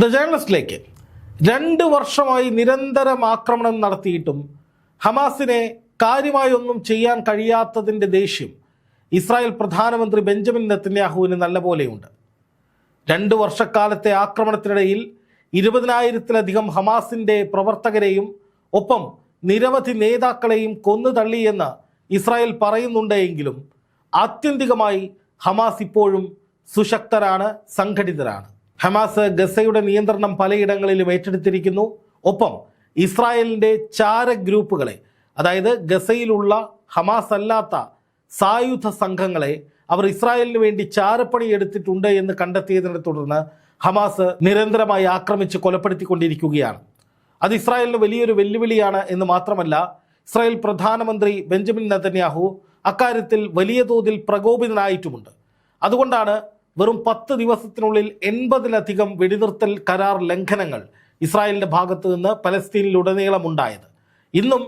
The ജേർണലിസ്റ്റിലേക്ക് രണ്ട് വർഷമായി നിരന്തരം ആക്രമണം നടത്തിയിട്ടും ഹമാസിനെ കാര്യമായി ഒന്നും ചെയ്യാൻ കഴിയാത്തതിന്റെ ദേഷ്യം ഇസ്രായേൽ പ്രധാനമന്ത്രി ബെഞ്ചമിൻ നെത്തന്യാഹുവിന് നല്ലപോലെയുണ്ട്. രണ്ട് വർഷക്കാലത്തെ ആക്രമണത്തിനിടയിൽ ഇരുപതിനായിരത്തിലധികം ഹമാസിന്റെ പ്രവർത്തകരെയും ഒപ്പം നിരവധി നേതാക്കളെയും കൊന്നു തള്ളിയെന്ന് ഇസ്രായേൽ പറയുന്നുണ്ടെങ്കിലും ആത്യന്തികമായി ഹമാസ് ഇപ്പോഴും സുശക്തരാണ് സംഘടിതരാണ്. ഹമാസ് ഗസയുടെ നിയന്ത്രണം പലയിടങ്ങളിലും ഏറ്റെടുത്തിരിക്കുന്നു. ഒപ്പം ഇസ്രായേലിന്റെ ചാര ഗ്രൂപ്പുകളെ അതായത് ഗസയിലുള്ള ഹമാസ് അല്ലാത്ത സായുധ സംഘങ്ങളെ അവർ ഇസ്രായേലിന് വേണ്ടി ചാരപ്പണി എടുത്തിട്ടുണ്ട് എന്ന് കണ്ടെത്തിയതിനെ തുടർന്ന് ഹമാസ് നിരന്തരമായി ആക്രമിച്ച് കൊലപ്പെടുത്തിക്കൊണ്ടിരിക്കുകയാണ്. അത് ഇസ്രായേലിന് വലിയൊരു വെല്ലുവിളിയാണ് എന്ന് മാത്രമല്ല ഇസ്രായേൽ പ്രധാനമന്ത്രി ബെഞ്ചമിൻ നെതന്യാഹു അക്കാര്യത്തിൽ വലിയ തോതിൽ പ്രകോപിതനായിട്ടുമുണ്ട്. അതുകൊണ്ടാണ് വെറും പത്ത് ദിവസത്തിനുള്ളിൽ എൺപതിലധികം വെടിനിർത്തൽ കരാർ ലംഘനങ്ങൾ ഇസ്രായേലിന്റെ ഭാഗത്തു നിന്ന് പലസ്തീനിലുടനീളമുണ്ടായത്. ഇന്നും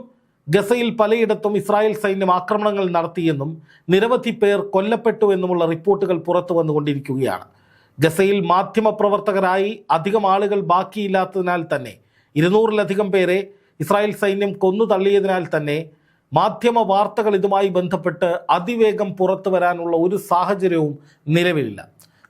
ഗസയിൽ പലയിടത്തും ഇസ്രായേൽ സൈന്യം ആക്രമണങ്ങൾ നടത്തിയെന്നും നിരവധി പേർ കൊല്ലപ്പെട്ടു എന്നുമുള്ള റിപ്പോർട്ടുകൾ പുറത്തു വന്നുകൊണ്ടിരിക്കുകയാണ്. ഗസയിൽ മാധ്യമപ്രവർത്തകരായി അധികം ആളുകൾ ബാക്കിയില്ലാത്തതിനാൽ തന്നെ ഇരുന്നൂറിലധികം പേരെ ഇസ്രായേൽ സൈന്യം കൊന്നു തള്ളിയതിനാൽ തന്നെ മാധ്യമ വാർത്തകൾ ഇതുമായി ബന്ധപ്പെട്ട് അതിവേഗം പുറത്തു വരാനുള്ള ഒരു സാഹചര്യവും നിലവിലില്ല.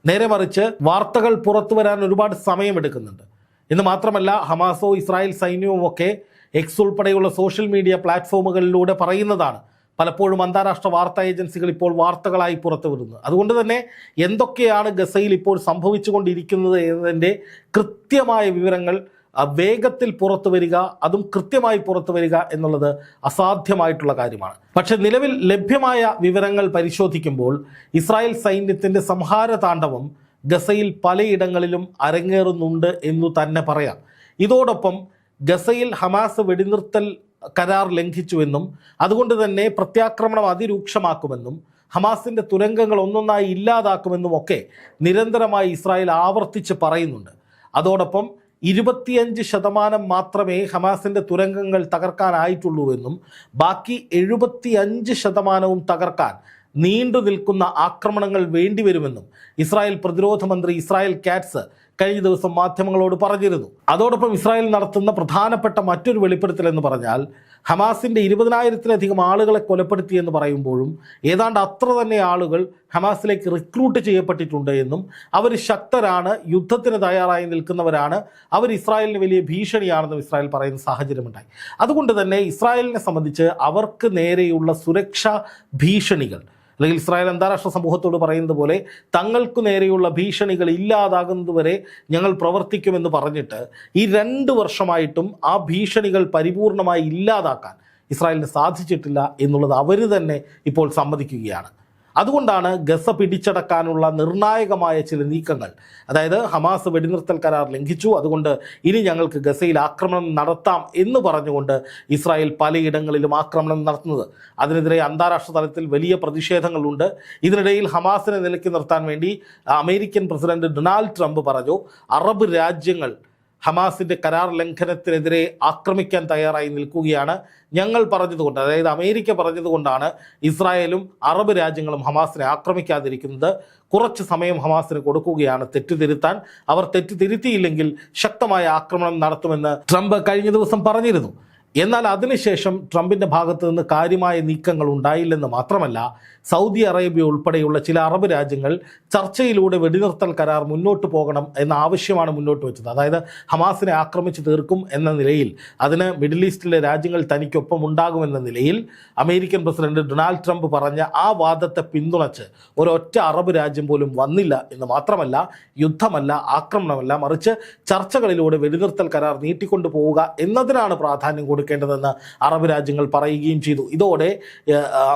നേരെ മറിച്ച് വാർത്തകൾ പുറത്തു വരാൻ ഒരുപാട് സമയമെടുക്കുന്നുണ്ട് എന്ന് മാത്രമല്ല ഹമാസോ ഇസ്രായേൽ സൈന്യവും ഒക്കെ എക്സ് ഉൾപ്പെടെയുള്ള സോഷ്യൽ മീഡിയ പ്ലാറ്റ്ഫോമുകളിലൂടെ പറയുന്നതാണ് പലപ്പോഴും അന്താരാഷ്ട്ര വാർത്താ ഏജൻസികൾ ഇപ്പോൾ വാർത്തകളായി പുറത്തു വരുന്നത് അതുകൊണ്ട് തന്നെ എന്തൊക്കെയാണ് ഗസയിൽ ഇപ്പോൾ സംഭവിച്ചുകൊണ്ടിരിക്കുന്നത് എന്നതിന്റെ കൃത്യമായ വിവരങ്ങൾ വേഗത്തിൽ പുറത്തു വരിക അതും കൃത്യമായി പുറത്തു വരിക എന്നുള്ളത് അസാധ്യമായിട്ടുള്ള കാര്യമാണ്. പക്ഷെ നിലവിൽ ലഭ്യമായ വിവരങ്ങൾ പരിശോധിക്കുമ്പോൾ ഇസ്രായേൽ സൈന്യത്തിന്റെ സംഹാര താണ്ഡവം ഗസയിൽ പലയിടങ്ങളിലും അരങ്ങേറുന്നുണ്ട് എന്നു തന്നെ പറയാം. ഇതോടൊപ്പം ഗസയിൽ ഹമാസ് വെടിനിർത്തൽ കരാർ ലംഘിച്ചുവെന്നും അതുകൊണ്ട് തന്നെ പ്രത്യാക്രമണം അതിരൂക്ഷമാക്കുമെന്നും ഹമാസിന്റെ തുരങ്കങ്ങൾ ഒന്നൊന്നായി ഇല്ലാതാക്കുമെന്നും ഒക്കെ നിരന്തരമായി ഇസ്രായേൽ ആവർത്തിച്ച് പറയുന്നുണ്ട്. അതോടൊപ്പം ഇരുപത്തിയഞ്ച് ശതമാനം മാത്രമേ ഹമാസിന്റെ തുരങ്കങ്ങൾ തകർക്കാനായിട്ടുള്ളൂ എന്നും ബാക്കി എഴുപത്തിയഞ്ച് ശതമാനവും തകർക്കാൻ നീണ്ടു നിൽക്കുന്ന ആക്രമണങ്ങൾ വേണ്ടിവരുമെന്നും ഇസ്രായേൽ പ്രതിരോധ മന്ത്രി ഇസ്രായേൽ കാറ്റ്സ് കഴിഞ്ഞ ദിവസം മാധ്യമങ്ങളോട് പറഞ്ഞിരുന്നു. അതോടൊപ്പം ഇസ്രായേൽ നടത്തുന്ന പ്രധാനപ്പെട്ട മറ്റൊരു വെളിപ്പെടുത്തൽ എന്ന് പറഞ്ഞാൽ ഹമാസിന്റെ ഇരുപതിനായിരത്തിലധികം ആളുകളെ കൊലപ്പെടുത്തി എന്ന് പറയുമ്പോഴും ഏതാണ്ട് അത്ര തന്നെ ആളുകൾ ഹമാസിലേക്ക് റിക്രൂട്ട് ചെയ്യപ്പെട്ടിട്ടുണ്ട് എന്നും അവർ ശക്തരാണ് യുദ്ധത്തിന് തയ്യാറായി നിൽക്കുന്നവരാണ് അവർ ഇസ്രായേലിന് വലിയ ഭീഷണിയാണെന്നും ഇസ്രായേൽ പറയുന്ന സാഹചര്യമുണ്ടായി. അതുകൊണ്ട് തന്നെ ഇസ്രായേലിനെ സംബന്ധിച്ച് അവർക്ക് നേരെയുള്ള സുരക്ഷാ ഭീഷണികൾ അല്ലെങ്കിൽ ഇസ്രായേൽ അന്താരാഷ്ട്ര സമൂഹത്തോട് പറയുന്നത് പോലെ തങ്ങൾക്ക് നേരെയുള്ള ഭീഷണികൾ ഇല്ലാതാകുന്നതുവരെ ഞങ്ങൾ പ്രവർത്തിക്കുമെന്ന് പറഞ്ഞിട്ട് ഈ രണ്ട് വർഷമായിട്ടും ആ ഭീഷണികൾ പരിപൂർണമായി ഇല്ലാതാക്കാൻ ഇസ്രായേലിന് സാധിച്ചിട്ടില്ല എന്നുള്ളത് അവർ തന്നെ ഇപ്പോൾ സമ്മതിക്കുകയാണ്. അതുകൊണ്ടാണ് ഗസ പിടിച്ചടക്കാനുള്ള നിർണായകമായ ചില നീക്കങ്ങൾ. അതായത് ഹമാസ് വെടിനിർത്തൽ കരാർ ലംഘിച്ചു. അതുകൊണ്ട് ഇനി ഞങ്ങൾക്ക് ഗസയിൽ ആക്രമണം നടത്താം എന്ന് പറഞ്ഞുകൊണ്ട് ഇസ്രായേൽ പലയിടങ്ങളിലും ആക്രമണം നടത്തുന്നത്. അതിനെതിരെ അന്താരാഷ്ട്ര തലത്തിൽ വലിയ പ്രതിഷേധങ്ങളുണ്ട്. ഇതിനിടയിൽ ഹമാസിനെ നിലയ്ക്ക് നിർത്താൻ വേണ്ടി അമേരിക്കൻ പ്രസിഡന്റ് ഡൊണാൾഡ് ട്രംപ് പറഞ്ഞു അറബ് രാജ്യങ്ങൾ ഹമാസിന്റെ കരാർ ലംഘനത്തിനെതിരെ ആക്രമിക്കാൻ തയ്യാറായി നിൽക്കുകയാണ് ഞങ്ങൾ പറഞ്ഞതുകൊണ്ട് അതായത് അമേരിക്ക പറഞ്ഞതുകൊണ്ടാണ് ഇസ്രായേലും അറബ് രാജ്യങ്ങളും ഹമാസിനെ ആക്രമിക്കാതിരിക്കുന്നത്. കുറച്ച് സമയം ഹമാസിന് കൊടുക്കുകയാണ് തെറ്റുതിരുത്താൻ. അവർ തെറ്റുതിരുത്തിയില്ലെങ്കിൽ ശക്തമായ ആക്രമണം നടത്തുമെന്ന് ട്രംപ് കഴിഞ്ഞ ദിവസം പറഞ്ഞിരുന്നു. എന്നാൽ അതിനുശേഷം ട്രംപിന്റെ ഭാഗത്ത് നിന്ന് കാര്യമായ നീക്കങ്ങൾ ഉണ്ടായില്ലെന്ന് മാത്രമല്ല സൗദി അറേബ്യ ഉൾപ്പെടെയുള്ള ചില അറബ് രാജ്യങ്ങൾ ചർച്ചയിലൂടെ വെടിനിർത്തൽ കരാർ മുന്നോട്ട് പോകണം എന്ന ആവശ്യമാണ് മുന്നോട്ട് വെച്ചത്. അതായത് ഹമാസിനെ ആക്രമിച്ച് തീർക്കും എന്ന നിലയിൽ അതിന് മിഡിൽ ഈസ്റ്റിലെ രാജ്യങ്ങൾ തനിക്കൊപ്പം ഉണ്ടാകുമെന്ന നിലയിൽ അമേരിക്കൻ പ്രസിഡന്റ് ഡൊണാൾഡ് ട്രംപ് പറഞ്ഞ ആ വാദത്തെ പിന്തുണച്ച് ഒരൊറ്റ അറബ് രാജ്യം പോലും വന്നില്ല എന്ന് മാത്രമല്ല യുദ്ധമല്ല ആക്രമണമല്ല മറിച്ച് ചർച്ചകളിലൂടെ വെടിനിർത്തൽ കരാർ നീട്ടിക്കൊണ്ടു പോവുക എന്നതിനാണ് പ്രാധാന്യം കൊടുക്കേണ്ടതെന്ന് അറബ് രാജ്യങ്ങൾ പറയുകയും ചെയ്തു. ഇതോടെ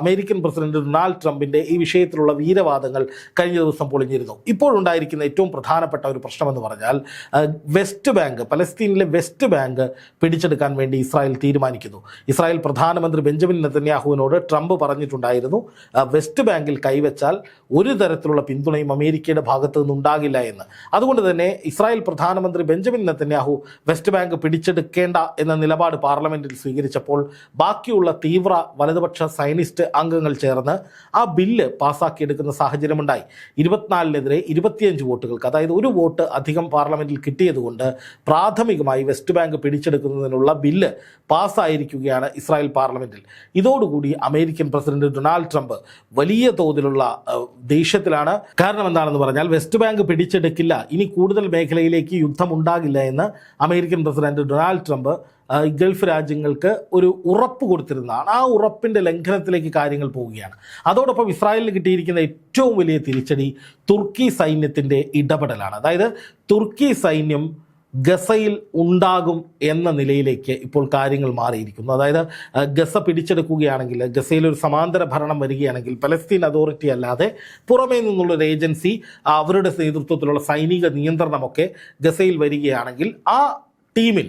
അമേരിക്കൻ പ്രസിഡന്റ് ഡൊണാൾഡ് ട്രംപിന്റെ ഈ വിഷയത്തിലുള്ള വീരവാദങ്ങൾ കഴിഞ്ഞ ദിവസം പൊളിഞ്ഞിരുന്നു. ഇപ്പോഴുണ്ടായിരിക്കുന്ന ഏറ്റവും പ്രധാനപ്പെട്ട ഒരു പ്രശ്നമെന്ന് പറഞ്ഞാൽ വെസ്റ്റ് ബാങ്ക് പലസ്തീനിലെ വെസ്റ്റ് ബാങ്ക് പിടിച്ചെടുക്കാൻ വേണ്ടി ഇസ്രായേൽ തീരുമാനിക്കുന്നു. ഇസ്രായേൽ പ്രധാനമന്ത്രി ബെഞ്ചമിൻ നെതന്യാഹുവിനോട് ട്രംപ് പറഞ്ഞിട്ടുണ്ടായിരുന്നു വെസ്റ്റ് ബാങ്കിൽ കൈവച്ചാൽ ഒരു തരത്തിലുള്ള പിന്തുണയും അമേരിക്കയുടെ ഭാഗത്തു നിന്നുണ്ടാകില്ല എന്ന്. അതുകൊണ്ട് തന്നെ ഇസ്രായേൽ പ്രധാനമന്ത്രി ബെഞ്ചമിൻ നെതന്യാഹു വെസ്റ്റ് ബാങ്ക് പിടിച്ചെടുക്കേണ്ട എന്ന നിലപാട് പാർലമെന്റ് പാർലമെന്റിൽ സ്വീകരിച്ചപ്പോൾ ബാക്കിയുള്ള തീവ്ര വലതുപക്ഷ സൈനിസ്റ്റ് അംഗങ്ങൾ ചേർന്ന് ആ ബില്ല് പാസ്സാക്കിയെടുക്കുന്ന സാഹചര്യമുണ്ടായി. ഇരുപത്തിനാലിനെതിരെ ഇരുപത്തിയഞ്ച് വോട്ടുകൾക്ക് അതായത് ഒരു വോട്ട് അധികം പാർലമെന്റിൽ കിട്ടിയതുകൊണ്ട് പ്രാഥമികമായി വെസ്റ്റ് ബാങ്ക് പിടിച്ചെടുക്കുന്നതിനുള്ള ബില്ല് പാസ്സായിരിക്കുകയാണ് ഇസ്രായേൽ പാർലമെന്റിൽ. ഇതോടുകൂടി അമേരിക്കൻ പ്രസിഡന്റ് ഡൊണാൾഡ് ട്രംപ് വലിയ തോതിലുള്ള ദേഷ്യത്തിലാണ്. കാരണം എന്താണെന്ന് പറഞ്ഞാൽ വെസ്റ്റ് ബാങ്ക് പിടിച്ചെടുക്കില്ല. ഇനി കൂടുതൽ മേഖലയിലേക്ക് യുദ്ധം ഉണ്ടാകില്ല എന്ന് American president Donald Trump Gulf രാജ്യങ്ങൾക്ക് ഒരു ഉറപ്പ് കൊടുത്തിരുന്നതാണ്. ആ ഉറപ്പിന്റെ ലംഘനത്തിലേക്ക് കാര്യങ്ങൾ പോവുകയാണ്. അതോടൊപ്പം ഇസ്രായേലിന് കിട്ടിയിരിക്കുന്ന ഏറ്റവും വലിയ തിരിച്ചടി തുർക്കി സൈന്യത്തിന്റെ ഇടപെടലാണ്. അതായത് തുർക്കി സൈന്യം ഗസയിൽ ഉണ്ടാകും എന്ന നിലയിലേക്ക് ഇപ്പോൾ കാര്യങ്ങൾ മാറിയിരിക്കുന്നു. അതായത് ഗസ പിടിച്ചെടുക്കുകയാണെങ്കിൽ ഗസയിൽ ഒരു സമാന്തര ഭരണം വരികയാണെങ്കിൽ പലസ്തീൻ അതോറിറ്റി അല്ലാതെ പുറമേ നിന്നുള്ള ഒരു ഏജൻസി അവരുടെ നേതൃത്വത്തിലുള്ള സൈനിക നിയന്ത്രണമൊക്കെ ഗസയിൽ വരികയാണെങ്കിൽ ആ ടീമിൽ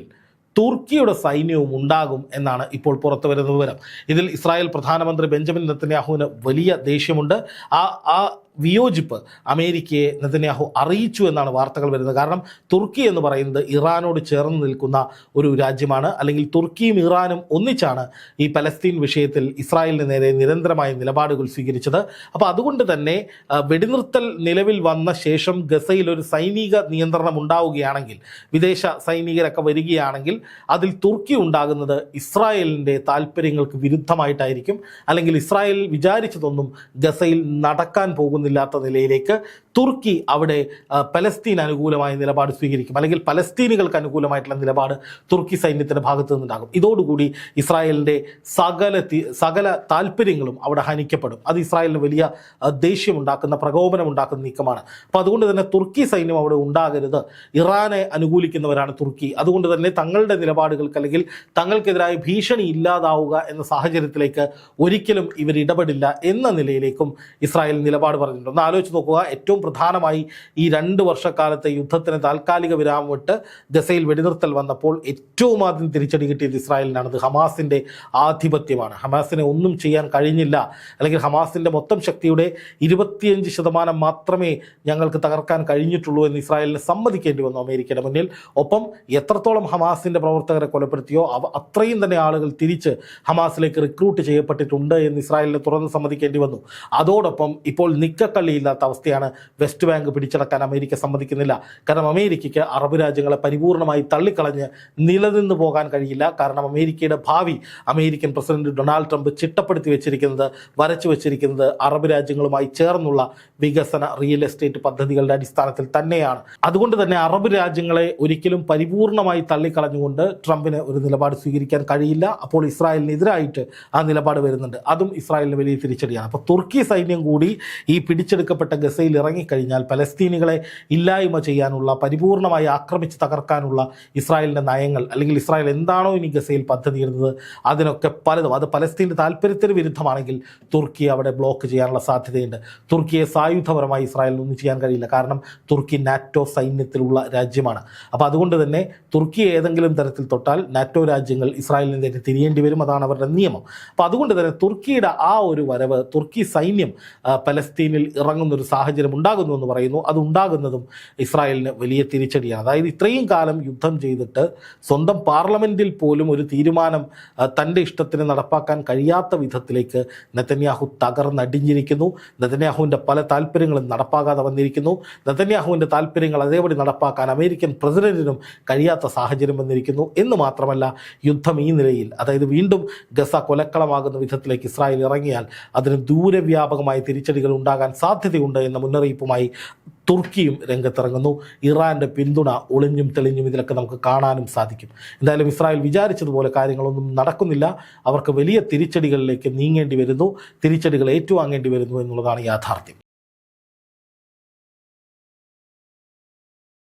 തുർക്കിയുടെ സൈന്യവും ഉണ്ടാകും എന്നാണ് ഇപ്പോൾ പുറത്തു വരുന്ന വിവരം. ഇതിൽ ഇസ്രായേൽ പ്രധാനമന്ത്രി ബെഞ്ചമിൻ നെത്തന്യാഹുവിന് വലിയ ദേഷ്യമുണ്ട്. ആ ആ വിയോജിപ്പ് അമേരിക്കയെ നെതന്യാഹു അറിയിച്ചു എന്നാണ് വാർത്തകൾ വരുന്നത്. കാരണം തുർക്കി എന്ന് പറയുന്നത് ഇറാനോട് ചേർന്ന് നിൽക്കുന്ന ഒരു രാജ്യമാണ്. അല്ലെങ്കിൽ തുർക്കിയും ഇറാനും ഒന്നിച്ചാണ് ഈ പലസ്തീൻ വിഷയത്തിൽ ഇസ്രായേലിന് നേരെ നിരന്തരമായ നിലപാടുകൾ സ്വീകരിച്ചത്. അപ്പോൾ അതുകൊണ്ട് തന്നെ വെടിനിർത്തൽ നിലവിൽ വന്ന ശേഷം ഗസയിൽ ഒരു സൈനിക നിയന്ത്രണം ഉണ്ടാവുകയാണെങ്കിൽ വിദേശ സൈനികരൊക്കെ വരികയാണെങ്കിൽ അതിൽ തുർക്കി ഉണ്ടാകുന്നത് ഇസ്രായേലിന്റെ താല്പര്യങ്ങൾക്ക് വിരുദ്ധമായിട്ടായിരിക്കും. അല്ലെങ്കിൽ ഇസ്രായേൽ വിചാരിച്ചതൊന്നും ഗസയിൽ നടക്കാൻ പോകുന്നില്ലാത്ത നിലയിലേക്ക് തുർക്കി അവിടെ പലസ്തീൻ അനുകൂലമായ നിലപാട് സ്വീകരിക്കും. അല്ലെങ്കിൽ പലസ്തീനികൾക്ക് അനുകൂലമായിട്ടുള്ള നിലപാട് തുർക്കി സൈന്യത്തിന്റെ ഭാഗത്തു നിന്നുണ്ടാകും. ഇതോടുകൂടി ഇസ്രായേലിന്റെ സകല സകല താല്പര്യങ്ങളും അവിടെ ഹനിക്കപ്പെടും. അത് ഇസ്രായേലിന് വലിയ ദേഷ്യമുണ്ടാക്കുന്ന പ്രകോപനമുണ്ടാക്കുന്ന നീക്കമാണ്. അപ്പോൾ അതുകൊണ്ട് തന്നെ തുർക്കി സൈന്യം അവിടെ ഉണ്ടാകരുത്. ഇറാനെ അനുകൂലിക്കുന്നവരാണ് തുർക്കി. അതുകൊണ്ട് തന്നെ തങ്ങളുടെ നിലപാടുകൾക്ക് അല്ലെങ്കിൽ തങ്ങൾക്കെതിരായ ഭീഷണി ഇല്ലാതാവുക എന്ന സാഹചര്യത്തിലേക്ക് ഒരിക്കലും ഇവർ ഇടപെടില്ല എന്ന നിലയിലേക്കും ഇസ്രായേൽ നിലപാട് പറഞ്ഞിട്ടുണ്ട്. ഒന്ന് ആലോചിച്ച് നോക്കുക ഏറ്റവും പ്രധാനമായി ഈ രണ്ട് വർഷക്കാലത്തെ യുദ്ധത്തിന് താൽക്കാലിക വിരാമം വിട്ട് ഗസയിൽ വെടിനിർത്തൽ വന്നപ്പോൾ ഏറ്റവും ആദ്യം തിരിച്ചടി കിട്ടിയത് ഇസ്രായേലിനാണ്. അത് ഹമാസിന്റെ ആധിപത്യമാണ്. ഹമാസിനെ ഒന്നും ചെയ്യാൻ കഴിഞ്ഞില്ല. അല്ലെങ്കിൽ ഹമാസിന്റെ മൊത്തം ശക്തിയുടെ ഇരുപത്തിയഞ്ച് ശതമാനം മാത്രമേ ഞങ്ങൾക്ക് തകർക്കാൻ കഴിഞ്ഞിട്ടുള്ളൂ എന്ന് ഇസ്രായേലിന് സമ്മതിക്കേണ്ടി വന്നു അമേരിക്കയുടെ മുന്നിൽ. ഒപ്പം എത്രത്തോളം ഹമാസിന്റെ പ്രവർത്തകരെ കൊലപ്പെടുത്തിയോ അവ അത്രയും തന്നെ ആളുകൾ തിരിച്ച് ഹമാസിലേക്ക് റിക്രൂട്ട് ചെയ്യപ്പെട്ടിട്ടുണ്ട് എന്ന് ഇസ്രായേലിനെ തുറന്ന് സമ്മതിക്കേണ്ടി വന്നു. അതോടൊപ്പം ഇപ്പോൾ നിക്കക്കള്ളിയില്ലാത്ത അവസ്ഥയാണ് വെസ്റ്റ് ബാങ്ക് പിടിച്ചടക്കാൻ അമേരിക്ക സമ്മതിക്കുന്നില്ല. കാരണം അമേരിക്കയ്ക്ക് അറബ് രാജ്യങ്ങളെ പരിപൂർണമായി തള്ളിക്കളഞ്ഞ് നിലനിന്ന് പോകാൻ കഴിയില്ല. കാരണം അമേരിക്കയുടെ ഭാവി അമേരിക്കൻ പ്രസിഡന്റ് ഡൊണാൾഡ് ട്രംപ് ചിട്ടപ്പെടുത്തി വെച്ചിരിക്കുന്നത് വരച്ചു വെച്ചിരിക്കുന്നത് അറബ് രാജ്യങ്ങളുമായി ചേർന്നുള്ള വികസന റിയൽ എസ്റ്റേറ്റ് പദ്ധതികളുടെ അടിസ്ഥാനത്തിൽ തന്നെയാണ്. അതുകൊണ്ട് തന്നെ അറബ് രാജ്യങ്ങളെ ഒരിക്കലും പരിപൂർണമായി തള്ളിക്കളഞ്ഞുകൊണ്ട് ട്രംപിന് ഒരു നിലപാട് സ്വീകരിക്കാൻ കഴിയില്ല. അപ്പോൾ ഇസ്രായേലിനെതിരായിട്ട് ആ നിലപാട് വരുന്നുണ്ട്. അതും ഇസ്രായേലിന് വലിയ തിരിച്ചടിയാണ്. അപ്പോൾ തുർക്കി സൈന്യം കൂടി ഈ പിടിച്ചെടുക്കപ്പെട്ട ഗസയിൽ ഇറങ്ങിക്കഴിഞ്ഞാൽ പലസ്തീനികളെ ഇല്ലായ്മ ചെയ്യാനുള്ള പരിപൂർണമായി ആക്രമിച്ച് തകർക്കാനുള്ള ഇസ്രായേലിന്റെ നയങ്ങൾ അല്ലെങ്കിൽ ഇസ്രായേൽ എന്താണോ ഇനി ഗസയിൽ പദ്ധതിയിടുന്നത് അതിനൊക്കെ പലതും. അത് പലസ്തീന്റെ താല്പര്യത്തിന് വിരുദ്ധമാണെങ്കിൽ തുർക്കി അവിടെ ബ്ലോക്ക് ചെയ്യാനുള്ള സാധ്യതയുണ്ട്. തുർക്കിയെ സായുധപരമായി ഇസ്രായേലിനൊന്നും ചെയ്യാൻ കഴിയില്ല. കാരണം തുർക്കി നാറ്റോ സൈന്യത്തിലുള്ള രാജ്യമാണ്. അപ്പോൾ അതുകൊണ്ട് തന്നെ തുർക്കി ഏതെങ്കിലും തരത്തിൽ തൊട്ടാൽ നാറ്റോ രാജ്യങ്ങൾ ഇസ്രായേലിനെതിരെ തിരിയേണ്ടി വരും. അതാണ് അവരുടെ നിയമം. അപ്പോൾ അതുകൊണ്ട് തന്നെ തുർക്കിയുടെ ആ ഒരു വരവ് തുർക്കി സൈന്യം പലസ്തീനിൽ ഇറങ്ങുന്നൊരു സാഹചര്യം ഉണ്ടാകുന്നു എന്ന് പറയുന്നു. അത് ഉണ്ടാകുന്നതും ഇസ്രായേലിന് വലിയ തിരിച്ചടിയാണ്. അതായത് ഇത്രയും കാലം യുദ്ധം ചെയ്തിട്ട് സ്വന്തം പാർലമെന്റിൽ പോലും ഒരു തീരുമാനം തന്റെ ഇഷ്ടത്തിന് നടപ്പാക്കാൻ കഴിയാത്ത വിധത്തിലേക്ക് നെതന്യാഹു തകർന്നടിഞ്ഞിരിക്കുന്നു. നെതന്യാഹുവിന്റെ പല താല്പര്യങ്ങളും നടപ്പാകാതെ വന്നിരിക്കുന്നു. നെതന്യാഹുവിന്റെ താല്പര്യങ്ങൾ അതേപടി നടപ്പാക്കാൻ അമേരിക്കൻ പ്രസിഡന്റിനും കഴിയാത്ത സാഹചര്യം വന്നിരിക്കുന്നു. എന്ന് മാത്രമല്ല യുദ്ധം ഈ നിലയിൽ അതായത് വീണ്ടും ഗസ കൊലക്കളമാകുന്ന വിധത്തിലേക്ക് ഇസ്രായേൽ ഇറങ്ങിയാൽ അതിന് ദൂരവ്യാപകമായ തിരിച്ചടികൾ ഉണ്ടാകാൻ സാധ്യതയുണ്ട് എന്ന മുന്നറിയിപ്പുമായി തുർക്കിയും രംഗത്തിറങ്ങുന്നു. ഇറാന്റെ പിന്തുണ ഒളിഞ്ഞും തെളിഞ്ഞും ഇതിലൊക്കെ നമുക്ക് കാണാനും സാധിക്കും. എന്തായാലും ഇസ്രായേൽ വിചാരിച്ചതുപോലെ കാര്യങ്ങളൊന്നും നടക്കുന്നില്ല. അവർക്ക് വലിയ തിരിച്ചടികളിലേക്ക് നീങ്ങേണ്ടി വരുന്നു. തിരിച്ചടികൾ ഏറ്റുവാങ്ങേണ്ടി വരുന്നു എന്നുള്ളതാണ് യാഥാർത്ഥ്യം.